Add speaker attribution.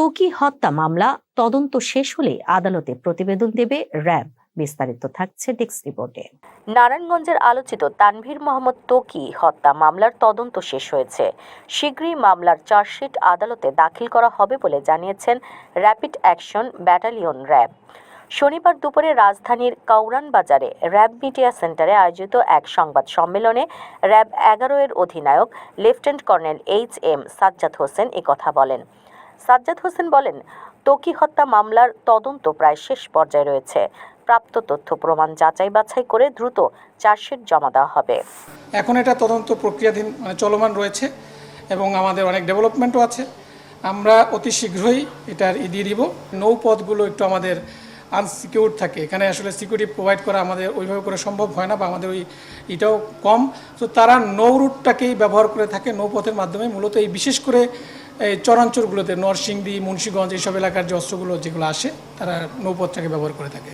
Speaker 1: তৌকি হত্যা মামলা তদন্ত শেষ হলে আদালতে প্রতিবেদন দেবে র্যাব। বিস্তারিত থাকছে ডেস্ক রিপোর্টে। নারায়ণগঞ্জের আলোচিত তানভীর মোহাম্মদ তোকি হত্যা মামলার তদন্ত শেষ হয়েছে। শীঘ্রই মামলার চার্জশিট আদালতে দাখিল করা হবে বলে জানিয়েছেন র্যাপিড অ্যাকশন ব্যাটালিয়ন র্যাব। শনিবার দুপুরে রাজধানীর কাউরান বাজারে র্যাব মিডিয়া সেন্টারে আয়োজিত এক সংবাদ সম্মেলনে র্যাব এগারো এর অধিনায়ক lieutenant colonel H M Sajjad Hossain কথা বলেন। সাজ্জাদ হোসেন বলেন, তোকি হত্যা মামলার তদন্ত প্রায় শেষ পর্যায়ে রয়েছে। প্রাপ্ত তথ্য প্রমাণ যাচাই বাছাই করে দ্রুত চার্জশিট জমা দেওয়া হবে।
Speaker 2: এখন এটা তদন্ত প্রক্রিয়াধীন মানে চলমান রয়েছে এবং আমাদের অনেক ডেভেলপমেন্টও আছে। আমরা অতি শীঘ্রই এটার ই দিয়ে দিব। নৌপথগুলো একটু আমাদের আনসিকিউর থাকে। এখানে আসলে সিকিউরিটি প্রোভাইড করা আমাদের ওইভাবে করে সম্ভব হয় না বা আমাদের ওই এটাও কম। তো তারা নৌ রুটটাকেই ব্যবহার করে থাকে, নৌপথের মাধ্যমে। মূলত এই বিশেষ করে এই চরাঞ্চলগুলোতে নরসিংদী, মুন্সীগঞ্জ, এইসব এলাকার যে অস্ত্রগুলো, যেগুলো আসে, তারা নৌপথটাকে ব্যবহার করে থাকে।